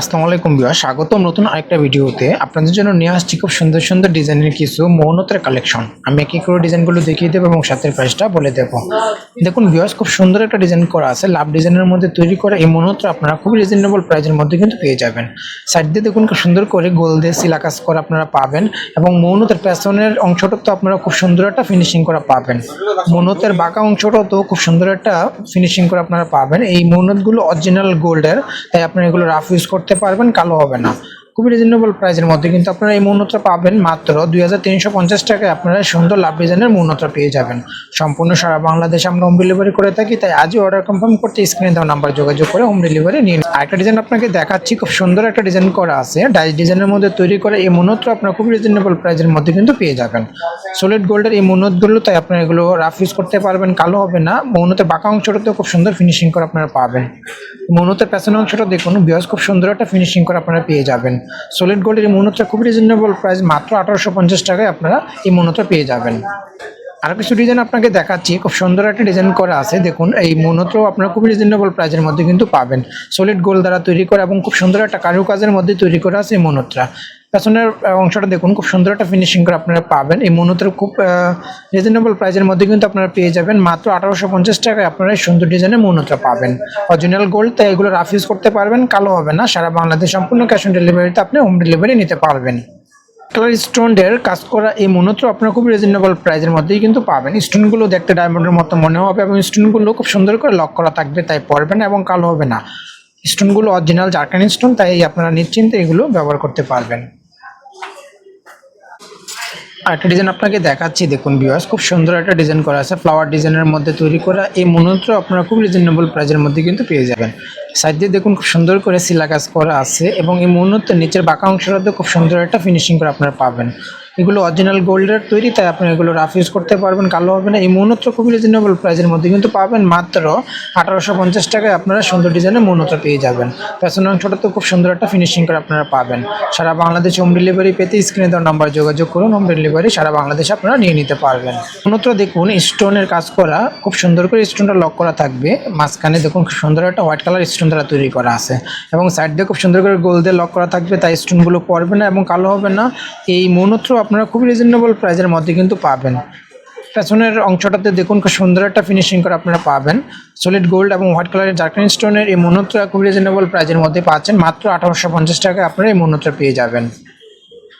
আসসালামু আলাইকুম বিয়া স্বাগতম নতুন আরেকটা ভিডিওতে। আপনাদের জন্য নিয়ে আসছি খুব সুন্দর সুন্দর ডিজাইনের কিছু মৌনতের কালেকশন। আমি এক করে ডিজাইনগুলো দেখিয়ে দেবো এবং সাথের প্রাইসটা বলে দেবো। দেখুন বিয়াস খুব সুন্দর একটা ডিজাইন করা আছে। লাভ ডিজাইনের মধ্যে তৈরি করা এই মৌনত্র আপনারা খুব রিজনেবল প্রাইসের মধ্যে কিন্তু পেয়ে যাবেন। সাইড দিয়ে দেখুন খুব সুন্দর করে গোল দিয়ে সিলাকাস করা আপনারা পাবেন এবং মৌনতের পেছনের অংশটা তো আপনারা খুব সুন্দর একটা ফিনিশিং করা পাবেন। মৌনতের বাঁকা অংশটা তো খুব সুন্দর একটা ফিনিশিং করে আপনারা পাবেন। এই মৌনতগুলো অরিজিনাল গোল্ডের তাই আপনারা এগুলো রাফ ইউজ করতে পারবেন কালো হবে না। খুবই রিজনেবল প্রাইসের মধ্যে। কিন্তু আপনারা এই মৌনতা পাবেন মাত্র দুই হাজার তিনশো পঞ্চাশ টাকায় আপনারা সুন্দর লাভ ডিজাইনের মৌনতা পেয়ে যাবেন। সম্পূর্ণ সারা বাংলাদেশে আমরা হোম ডেলিভারি করে থাকি, তাই আজই অর্ডার কনফার্ম করতে স্ক্রিনে দেওয়া নাম্বার যোগাযোগ করে হোম ডেলিভারি নিন। আরেকটা ডিজাইন আপনাকে দেখাচ্ছি, খুব সুন্দর একটা ডিজাইন করা আছে। ডাইস ডিজাইনের মধ্যে তৈরি করে এই মৌনত্র আপনারা খুব রিজনেবল প্রাইসের মধ্যে কিন্তু পেয়ে যাবেন। সলিড গোল্ডের এই মৌনতগুলো তাই আপনারা এগুলো রাফ ইউজ করতে পারবেন, কালো হবে না। মৌনতের বাঁকা অংশটাতে খুব সুন্দর ফিনিশিং করে আপনারা পাবেন। মৌনতের পেছনের অংশটা দেখুন, বিয়াস, খুব সুন্দর একটা ফিনিশিং করে আপনারা পেয়ে যাবেন। সলিড গোল্ডের এই মনোত্রা খুবই রিজনেবল প্রাইস মাত্র আঠারোশো পঞ্চাশ টাকায় আপনারা এই মৌনতা পেয়ে যাবেন। আরও কিছু ডিজাইন আপনাকে দেখাচ্ছি, খুব সুন্দর একটা ডিজাইন করা আছে। দেখুন, এই মনোত্র আপনারা খুব রিজনেবল প্রাইসের মধ্যে কিন্তু পাবেন। সলিড গোল দ্বারা তৈরি করা এবং খুব সুন্দর একটা কারুকাজের মধ্যে তৈরি করা আছে এই মৌনত্রা পেছনের অংশটা দেখুন, খুব সুন্দর একটা ফিনিশিং করে আপনারা পাবেন। এই মৌনত্র খুব রিজনেবল প্রাইসের মধ্যে কিন্তু আপনারা পেয়ে যাবেন। মাত্র আঠারোশো পঞ্চাশ টাকায় আপনারা সুন্দর ডিজাইনের মৌনত্রা পাবেন। অরিজিনাল গোল্ড তাই এগুলো রাফ ইউজ করতে পারবেন, কালো হবে না। সারা বাংলাদেশ সম্পূর্ণ ক্যাশ অন ডেলিভারিতে আপনি হোম ডেলিভারি নিতে পারবেন। কালার স্টোনের কাজ করা এই মূলত আপনারা খুব রিজনেবল প্রাইসের মধ্যেই কিন্তু পাবেন। স্টোনগুলো দেখতে ডায়মন্ডের মতো মনে হবে এবং স্টোনগুলো খুব সুন্দর করে লক করা থাকবে, তাই পড়বে না এবং কালো হবে না। স্টোনগুলো অরিজিনাল জারকানি স্টোন তাই আপনারা নিশ্চিন্তে এগুলো ব্যবহার করতে পারবেন। আরেকটা ডিজাইন আপনাকে দেখাচ্ছি, দেখুন ভিউয়ার্স খুব সুন্দর একটা ডিজাইন করা আছে। ফ্লাওয়ার ডিজাইনের মধ্যে তৈরি করা এই মনন্ত্র আপনারা খুব রিজনেবল প্রাইজের মধ্যে কিন্তু পেয়ে যাবেন। সাইড দিয়ে দেখুন খুব সুন্দর করে সিলা কাজ করা আছে এবং এই মূলত নিচের বাঁকা অংশটাতে খুব সুন্দর একটা ফিনিশিং করে আপনারা পাবেন। এগুলো অরিজিনাল গোল্ডের তৈরি, তাই আপনি এগুলো রাফ ইউজ করতে পারবেন, কালো হবে না। এই মৌনত্র খুবই রিজনেবল প্রাইসের মধ্যে কিন্তু পাবেন মাত্র আঠারোশো পঞ্চাশ টাকায় আপনারা সুন্দর ডিজাইনের মৌনত্র পেয়ে যাবেন। পেছনের অংশটা তো খুব সুন্দর একটা ফিনিশিং করে আপনারা পাবেন। সারা বাংলাদেশ হোম ডেলিভারি পেতে স্ক্রিনে দেওয়ার নাম্বার যোগাযোগ করুন হোম ডেলিভারি সারা বাংলাদেশে আপনারা নিয়ে নিতে পারবেন। মৌনত্র দেখুন স্টোনের কাজ করা, খুব সুন্দর করে স্টোনটা লক করা থাকবে। মাঝখানে দেখুন খুব সুন্দর একটা হোয়াইট কালার স্টোন দ্বারা তৈরি করা আছে। এবং সাইড দিয়ে খুব সুন্দর করে গোল দিয়ে লক করা থাকবে, তাই স্টোনগুলো পড়বে না এবং কালো হবে না। এই মৌনত্র আপনারা খুব রিজনেবল প্রাইজের মধ্যে কিন্তু পাবেন। পেছনের অংশটাতে দেখুন, খুব সুন্দর একটা ফিনিশিং করে আপনারা পাবেন। সলিড গোল্ড এবং হোয়াইট কালারের জার্কিন স্টোনের এই মনোত্রা খুব রিজনেবল প্রাইজের মধ্যে পাচ্ছেন। মাত্র আঠারোশো পঞ্চাশ টাকায় আপনারা এই মনোত্রা পেয়ে যাবেন।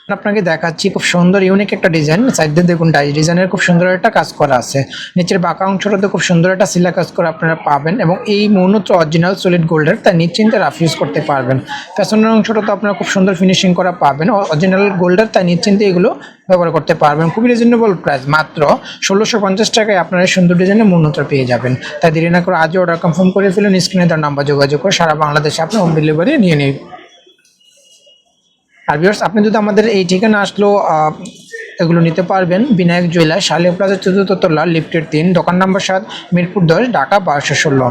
আপনাকে দেখাচ্ছি, খুব সুন্দর ইউনিক একটা ডিজাইন সাইড দিয়ে দেখুন ডাই ডিজাইনের খুব সুন্দর একটা কাজ করা আছে। নিচের বাঁকা অংশটাতে খুব সুন্দর একটা সিলা কাজ করে আপনারা পাবেন এবং এই মৌনত্র অরিজিনাল সলিড গোল্ডের তাই নিশ্চিন্তে রাফ ইউজ করতে পারবেন। ফ্যাশনের অংশটা তো আপনারা খুব সুন্দর ফিনিশিং করা পাবেন। অরিজিনাল গোল্ডের তাই নিশ্চিন্তে এগুলো ব্যবহার করতে পারবেন। খুবই রিজনেবল প্রাইস মাত্র ষোলোশো পঞ্চাশ টাকায় আপনারা সুন্দর ডিজাইনের মূল্যটা পেয়ে যাবেন। তাই দেরি না করে আজও অর্ডার কনফার্ম করে ফেলুন স্ক্রিনে তার নাম্বার যোগাযোগ করে সারা বাংলাদেশে আপনি হোম ডেলিভারি নিয়ে নিন আর ভিউয়ার্স আপনি যদি আমাদের এই ঠিকানা আসলো এগুলো নিতে পারবেন। বিনায়ক জুয়েলার শালিয়া প্লাজা চতুর্থ তলা, লিফটের তিন, দোকান নম্বর সাত, মিরপুর দশ, ঢাকা বারোশো ষোলো।